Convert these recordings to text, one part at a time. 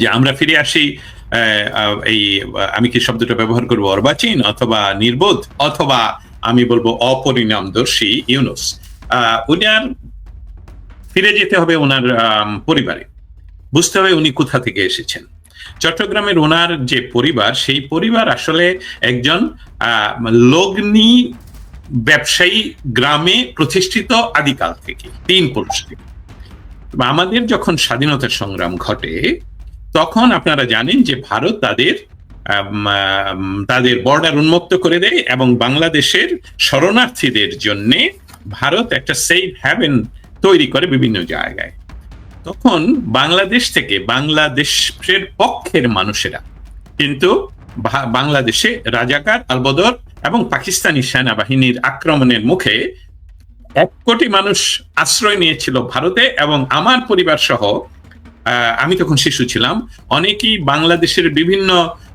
যে আমরা ফিরে আসি এই আমি কি শব্দটা ব্যবহার করব অর্বাচীন অথবা নির্বোধ? অথবা আমি বলব অপরিণামদর্শী ইউনুস। উনার ফিরে যেতে হবে ওনার পরিবারে। বুঝতে হবে উনি কোথা থেকে এসেছেন। চট্টগ্রামের ওনার যে পরিবার, সেই পরিবার আসলে একজন লগ্নি ব্যবসায়ী গ্রামে প্রতিষ্ঠিত আদিকাল থেকে, তিন পুরুষ আমাদের যখন স্বাধীনতা সংগ্রাম ঘটে তখন আপনারা জানেন যে ভারত তাদের তাদের বর্ডার উন্মুক্ত করে দেয় এবং বাংলাদেশের শরণার্থীদের জন্য ভারত একটা সেফ হ্যাভেন তৈরি করে বিভিন্ন জায়গায়। তখন বাংলাদেশ থেকে বাংলাদেশের পক্ষের মানুষেরা কিন্তু বাংলাদেশে রাজাকার আলবদর এবং পাকিস্তানি সেনাবাহিনীর আক্রমণের মুখে এক কোটি মানুষ আশ্রয় নিয়েছিল ভারতে এবং আমার পরিবার সহ আমি তখন শিশু ছিলাম। অনেকেই বাংলাদেশের বিভিন্ন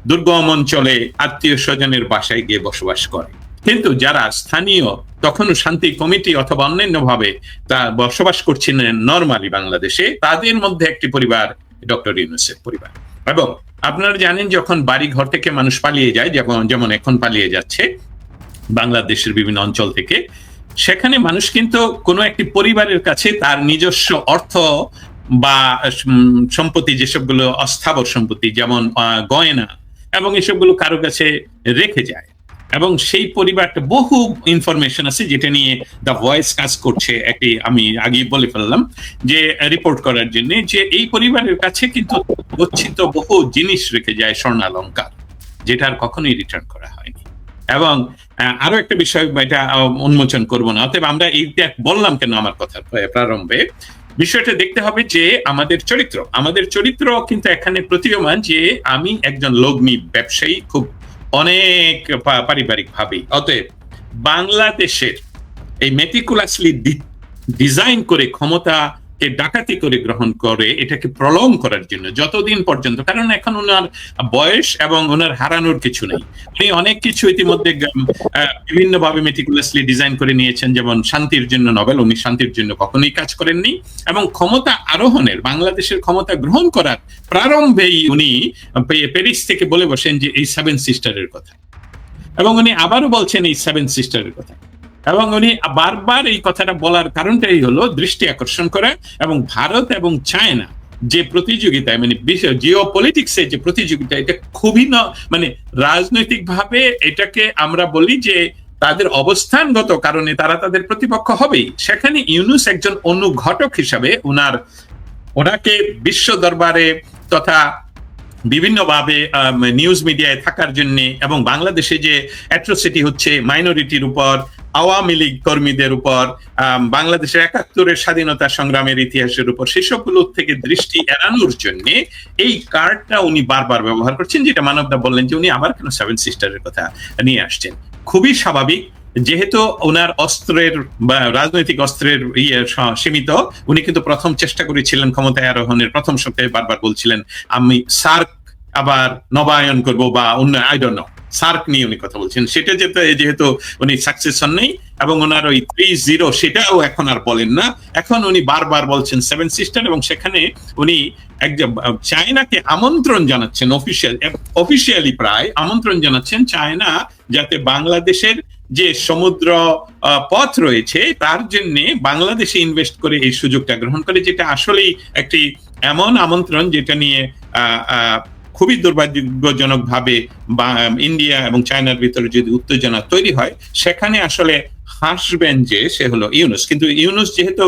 দুর্গম অঞ্চলে আত্মীয় স্বজনের বাসায় গিয়ে বসবাস করে। কিন্তু যারা স্থানীয়, তখনও শান্তি কমিটি অথবা অন্যান্য ভাবে তা বসবাস করছিলেন নর্মালি বাংলাদেশে, তাদের মধ্যে একটি পরিবার ডক্টর ইউনুসের পরিবার। এবং আপনারা জানেন, যখন বাড়ি ঘর থেকে মানুষ পালিয়ে যায়, যেমন যেমন এখন পালিয়ে যাচ্ছে বাংলাদেশের বিভিন্ন অঞ্চল থেকে, সেখানে মানুষ কিন্তু কোনো একটি পরিবারের কাছে তার নিজস্ব অর্থ বা সম্পত্তি যেসবগুলো অস্থাবর সম্পত্তি, যেমন গয়না এবং এসবগুলো কারও কাছে রেখে যায়। এবং সেই পরিবারটা বহু ইনফরমেশন আছে যেটা নিয়ে দ্য ভয়েস কাজ করছে একটি, আমি আগে বলে ফেললাম, যে রিপোর্ট করার জন্য যে, এই পরিবারের কাছে কিন্তু গচ্ছিত বহু জিনিস রেখে যায় স্বর্ণালঙ্কার, যেটা আর কখনোই রিটার্ন করা হয়নি। এবং আরও একটা বিষয়, এটা উন্মোচন করব না, অতএব আমরা এইটা বললাম কেন আমার কথা প্রারম্ভে বিষয়টা দেখতে হবে যে আমাদের চরিত্র আমাদের চরিত্র কিন্তু এখানে প্রতীয়মান যে আমি একজন লগ্নি ব্যবসায়ী খুব অনেক পারিবারিক ভাবেই অতএব বাংলাদেশের এই মেটিকুলাসলি ডিজাইন করে ক্ষমতা কে ডাকাতি করে গ্রহণ করে, এটাকে প্রলং করার জন্য যতদিন পর্যন্ত। কারণ এখন ওনার বয়স এবং ওনার হারানোর কিছু নেই। উনি অনেক কিছু ইতিমধ্যে বিভিন্ন ভাবে মেটিকুলাসলি ডিজাইন করে নিয়েছেন। যেমন শান্তির জন্য নবেল উনি শান্তির জন্য কখনোই কাজ করেননি। এবং ক্ষমতা আরোহণের, বাংলাদেশের ক্ষমতা গ্রহণ করার প্রারম্ভেই উনি প্যারিস থেকে বলে বসেন যে, এই সেভেন সিস্টারের কথা। এবং উনি আবারও বলছেন, এই সেভেন সিস্টারের কথা। এবং উনি বারবার এই কথাটা বলার কারণটাই হলো দৃষ্টি আকর্ষণ করা এবং ভারত এবং চায়না যে প্রতিযোগিতায় মানে জিও পলিটিক্সের যে প্রতিযোগিতা, এটা খুবই মানে রাজনৈতিক ভাবে এটাকে আমরা বলি যে তাদের অবস্থানগত কারণে তারা তাদের প্রতিপক্ষ হবেই। সেখানে ইউনুস একজন অনুঘটক হিসাবে ওনার ওনাকে বিশ্ব দরবারে তথা বিভিন্নভাবে নিউজ মিডিয়ায় থাকার জন্য এবং বাংলাদেশে যে অ্যাট্রোসিটি হচ্ছে মাইনরিটির উপর আওয়ামী লীগ কর্মীদের উপর বাংলাদেশের একাত্তরের স্বাধীনতা সংগ্রামের ইতিহাসের উপর সেসবগুলোর থেকে দৃষ্টি এড়ানোর জন্য এই কার্ডটা উনি বারবার ব্যবহার করছেন, যেটা মানবদা বললেন যে উনি আবার কেন সেভেন সিস্টারের কথা নিয়ে আসছেন। খুবই স্বাভাবিক, যেহেতু ওনার অস্ত্রের বা রাজনৈতিক অস্ত্রের ইয়ে সীমিত, উনি কিন্তু প্রথম চেষ্টা করেছিলেন ক্ষমতায় আরোহণের, প্রথম সপ্তাহে বারবার বলছিলেন, আমি সার্ক আবার নবায়ন করব বা অন্য আই নো সার্ক নিয়ে উনি কথা বলছেন। সেটা যেতে যেহেতু উনি সাকসেস হন নেই এবং ওনার ওই থ্রি জিরো সেটাও এখন আর বলেন না। এখন উনি বারবার বলছেন সেভেন সিস্টার এবং সেখানে উনি একজন, চায়নাকে আমন্ত্রণ জানাচ্ছেন অফিসিয়াল অফিসিয়ালি প্রায় আমন্ত্রণ জানাচ্ছেন চায়না যাতে বাংলাদেশের যে সমুদ্র পথ রয়েছে তার জন্য বাংলাদেশে ইনভেস্ট করে এই সুযোগটা গ্রহণ করে, যেটা আসলেই একটি এমন আমন্ত্রণ যেটা নিয়ে খুবই দুর্ভাগ্যজনকভাবে ইন্ডিয়া এবং চায়নার ভিতরে যদি উত্তেজনা তৈরি হয়, সেখানে আসলে হাসবেন যে সে হলো ইউনুস। কিন্তু ইউনুস যেহেতু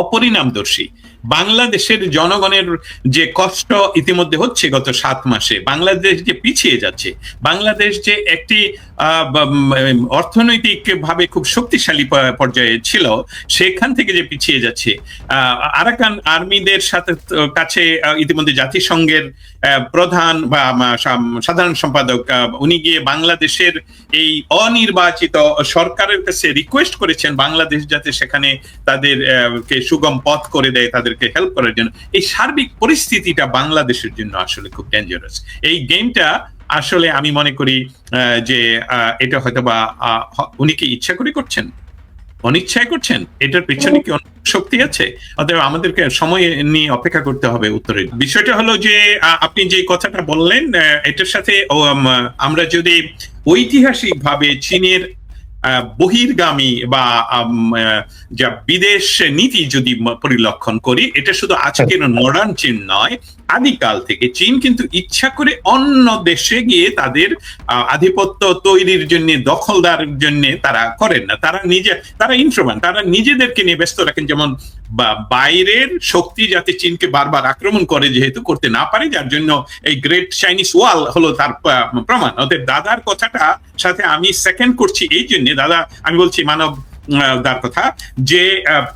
অপরিণামদর্শী, বাংলাদেশের জনগণের যে কষ্ট ইতিমধ্যে হচ্ছে গত সাত মাসে, বাংলাদেশ যে পিছিয়ে যাচ্ছে, বাংলাদেশ যে একটি অর্থনৈতিক ভাবে খুব শক্তিশালী পর্যায়ে ছিল, সেখান থেকে যে পিছিয়ে যাচ্ছে আরাকান আর্মিদের সাথে কাছে ইতিমধ্যে জাতিসংঘের প্রধান বা সাধারণ সম্পাদক উনি গিয়ে বাংলাদেশের এই অনির্বাচিত সরকারের কাছে রিকোয়েস্ট করেছেন, বাংলাদেশ যাতে সেখানে তাদের কে সুগম পথ করে দেয়, তাদেরকে হেল্প করার জন্য। এই সার্বিক পরিস্থিতিটা বাংলাদেশের জন্য আসলে খুব ডেঞ্জারাস এই গেমটা আসলে আমি মনে করি যে এটা হয়তো বা উনি কি ইচ্ছা করে করছেন? অনিচ্ছায় করছেন? এটার পিছনে কি শক্তি আছে? অতএব আমাদেরকে সময় নিয়ে অপেক্ষা করতে হবে উত্তরের। বিষয়টা হলো যে আপনি যে কথাটা বললেন এটার সাথে আমরা যদি ঐতিহাসিক ভাবে চীনের বহির্গামী বা যা বিদেশ নীতি যদি পরিলক্ষণ করি এটা শুধু আজকের মডার্ন চীন নয় আদিকাল থেকে। চীন কিন্তু ইচ্ছা করে অন্য দেশে গিয়ে তাদের আধিপত্য তৈরির জন্য দখলদার জন্য তারা করেন না। তারা নিজে তারা ইন্ট্রোমান তারা নিজেদেরকে নিয়ে ব্যস্ত রাখেন। যেমন বা- বাইরের শক্তি যাতে চীনকে বারবার আক্রমণ করে যেহেতু করতে না পারে যার জন্য এই গ্রেট চাইনিজ ওয়াল হলো তার প্রমাণ। অতএব দাদার কথাটা সাথে আমি সেকেন্ড করছি এই জন্য দাদা, আমি বলছি মানব দার কথা, যে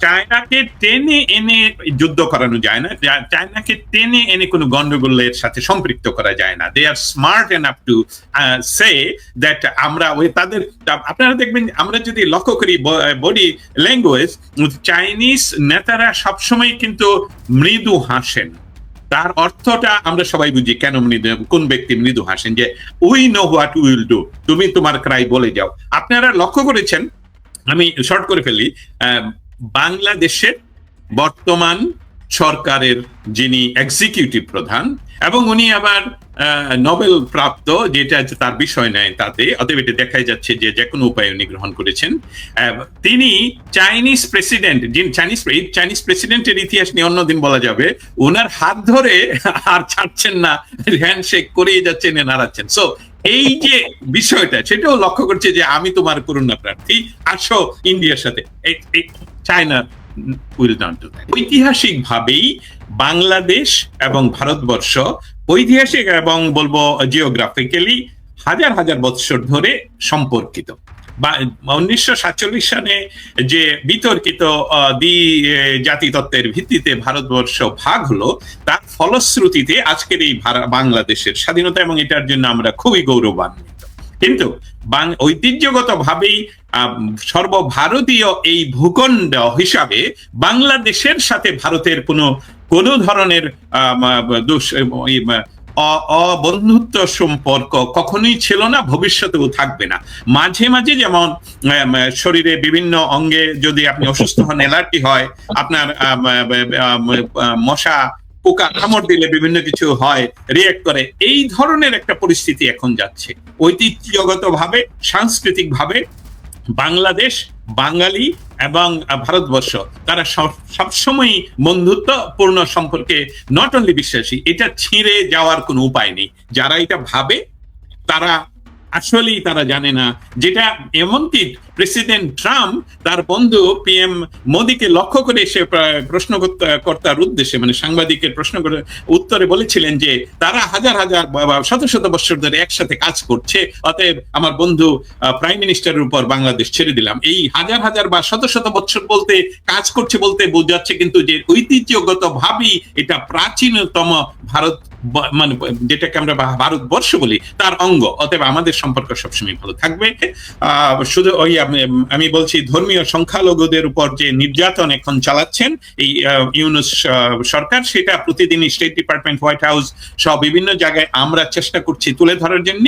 চায়নাকে টেনে এনে যুদ্ধ করানো যায় না চায়নাকে টেনে এনে কোনো সাথে সম্পৃক্ত করা যায় না। They are smart enough to say that আমরা ওই তাদের, আপনারা দেখবেন, আমরা যদি লক্ষ্য করি বডি ল্যাঙ্গুয়েজ চাইনিজ নেতারা সবসময় কিন্তু মৃদু হাসেন। তার অর্থটা আমরা সবাই বুঝি, কেন মৃদু কোন ব্যক্তি মৃদু হাসেন যে we know what will do তুমি তোমার ক্রাই বলে যাও। আপনারা লক্ষ্য করেছেন, আমি শর্ট করে ফেলি বাংলাদেশের বর্তমান সরকারের যিনি এক্সিকিউটিভ প্রধান, এবং উনি আবার নোবেল প্রাপ্ত, যেটা তার বিষয় নেয় তাতে, অতএব এটা দেখাই যাচ্ছে যে যে কোনো উপায় উনি গ্রহণ করেছেন। তিনি চাইনিজ প্রেসিডেন্ট যিনি চাইনিজ চাইনিজ প্রেসিডেন্টের ইতিহাস নিয়ে অন্যদিন বলা যাবে ওনার হাত ধরে আর ছাড়ছেন না হ্যান্ডশেক করেই যাচ্ছেন নাড়াচ্ছেন। সো এই যে বিষয়টা, সেটাও লক্ষ্য করছে যে আমি তোমার করুণা প্রার্থী, আসো ইন্ডিয়ার সাথে। চায়না উইল নট ডু ঐতিহাসিক ভাবেই বাংলাদেশ এবং ভারতবর্ষ ঐতিহাসিক এবং বলব জিওগ্রাফিক্যালি হাজার হাজার বৎসর ধরে সম্পর্কিত। বা উনিশশো সাতচল্লিশ সালে যে বিতর্কিত দ্বি এ, জাতি তত্ত্বের ভিত্তিতে ভারতবর্ষ ভাগ হলো তার ফলশ্রুতিতে আজকের এই বাংলাদেশের স্বাধীনতা এবং এটার জন্য আমরা খুবই গৌরবান্বিত। কিন্তু বাং- ঐতিহ্যগত ভাবেই সর্বভারতীয় এই ভূখণ্ড হিসাবে বাংলাদেশের সাথে ভারতের কোনো কোনো ধরনের অবন্ধুত্ব সম্পর্ক কখনোই ছিল না, ভবিষ্যতেও থাকবে না। মাঝে মাঝে যেমন শরীরে বিভিন্ন অঙ্গে যদি আপনি অসুস্থ হন, অ্যালার্জি হয়, আপনার মশা পোকা কামড় দিলে বিভিন্ন কিছু হয় রিয়েক্ট করে। এই ধরনের একটা পরিস্থিতি এখন যাচ্ছে। ঐতিহ্যগত ভাবে সাংস্কৃতিক ভাবে বাংলাদেশ, বাঙালি এবং ভারতবর্ষ, তারা সব- সবসময় বন্ধুত্বপূর্ণ সম্পর্কে নট অনলি বিশ্বাসী, এটা ছিঁড়ে যাওয়ার কোনো উপায় নেই। যারা এটা ভাবে, তারা আসলেই তারা জানে না। যেটা এমনকি প্রেসিডেন্ট ট্রাম্প, তার বন্ধু পিএম মোদীকে লক্ষ্য করে সে প্রায় প্রশ্নকর্তার উদ্দেশ্যে মানে সাংবাদিকের প্রশ্ন করে উত্তরে বলেছিলেন যে, তারা হাজার হাজার শত শত বছর ধরে একসাথে কাজ করছে, অতএব আমার বন্ধু প্রাইম মিনিস্টারের উপর বাংলাদেশ ছেড়ে দিলাম। এই হাজার হাজার বা শত শত বছর বলতে, কাজ করছে বলতে বোঝাচ্ছে কিন্তু যে ঐতিহ্যগত ভাবই এটা প্রাচীনতম ভারত মানে যেটাকে আমরা ভারতবর্ষ বলি তার অঙ্গ অতএব আমাদের সম্পর্ক সবসময় ভালো থাকবে শুধু ওই আমি বলছি ধর্মীয় সংখ্যালঘুদের উপর যে নির্যাতন এখন চালাচ্ছেন এই ইউনুস সরকার সেটা প্রতিদিন স্টেট ডিপার্টমেন্ট হোয়াইট হাউস সহ বিভিন্ন জায়গায় আমরা চেষ্টা করছি তুলে ধরার জন্য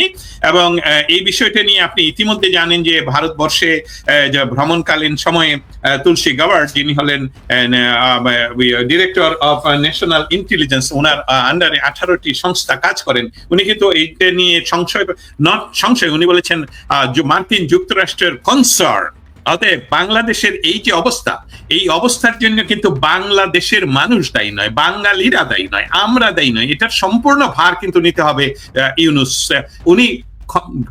এবং এই বিষয়টা নিয়ে আপনি ইতিমধ্যে জানেন যে ভারতবর্ষে ভ্রমণকালীন সময়ে তুলসী গাওয়ার্ড যিনি হলেন ডিরেক্টর অফ ন্যাশনাল ইন্টেলিজেন্স ওনার আন্ডারে আঠারোটি সংস্থা কাজ করেন। উনি কিন্তু এইটা নিয়ে সংশয় নট সংশয়, উনি বলেছেন মার্কিন যুক্তরাষ্ট্রের কনসার্ন অতএব বাংলাদেশের এই যে অবস্থা, এই অবস্থার জন্য কিন্তু বাংলাদেশের মানুষ দায়ী নয়, বাঙালিরা দায়ী নয়, আমরা দায়ী নয়। এটার সম্পূর্ণ ভার কিন্তু নিতে হবে ইউনুস। উনি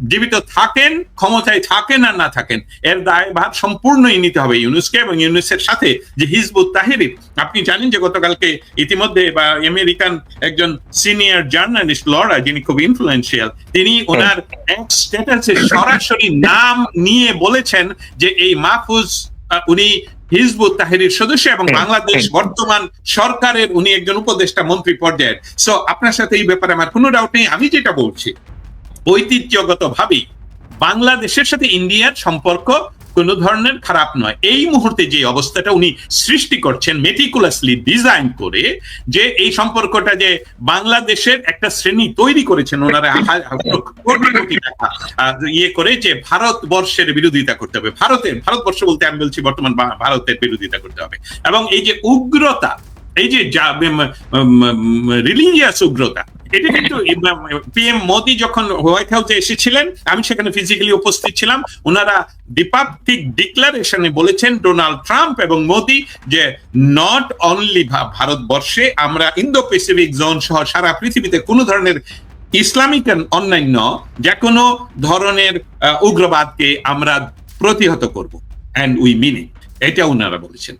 জীবিত থাকেন ক্ষমতায় থাকেন আর না থাকেন এর দায় ভার সম্পূর্ণই নিতে হবে ইউনুসকে এবং ইউনুসের সাথে যে হিজবুত তাহিরির আপনি জানেন যে গতকালকে ইতিমধ্যে বা আমেরিকান একজন সিনিয়র জার্নালিস্ট লরা যিনি খুব ইনফ্লুয়েন্সিয়াল তিনি ওনার এক স্ট্যাটাসে সরাসরি নাম নিয়ে বলেছেন যে এই মাহফুজ উনি হিজবুত তাহিরির সদস্য এবং বাংলাদেশ বর্তমান সরকারের উনি একজন উপদেষ্টা মন্ত্রী পর্যায়ের। সো আপনার সাথে এই ব্যাপারে আমার কোনো ডাউট নেই আমি যেটা বলছি ঐতিহ্যগত ভাবেই বাংলাদেশের সাথে ইন্ডিয়ার সম্পর্ক কোনো ধরনের খারাপ নয়। এই মুহূর্তে যে অবস্থাটা উনি সৃষ্টি করছেন মেটিকুলাসলি ডিজাইন করে, যে এই সম্পর্কটা যে বাংলাদেশের একটা শ্রেণি তৈরি করেছেন, ওনারা ইয়ে করে যে ভারতবর্ষের বিরোধিতা করতে হবে। ভারতের, ভারতবর্ষ বলতে আমি বলছি বর্তমান ভারতের বিরোধিতা করতে হবে। এবং এই যে উগ্রতা এই যে রিলিজিয়াস উগ্রতা এটা কিন্তু পিএম মোদি যখন হোয়াইট হাউসে এসেছিলেন আমি সেখানে ফিজিক্যালি উপস্থিত ছিলাম ওনারা দ্বিপাক্ষিক ডিক্লারেশনে বলেছেন ডোনাল্ড ট্রাম্প এবং মোদি যে নট অনলি ভারতবর্ষে আমরা ইন্দো প্যাসিফিক জোন সহ সারা পৃথিবীতে কোনো ধরনের ইসলামিক অন্যান্য যে কোনো ধরনের উগ্রবাদকে আমরা প্রতিহত করব অ্যান্ড উই মিন ইট এটা ওনারা বলেছেন।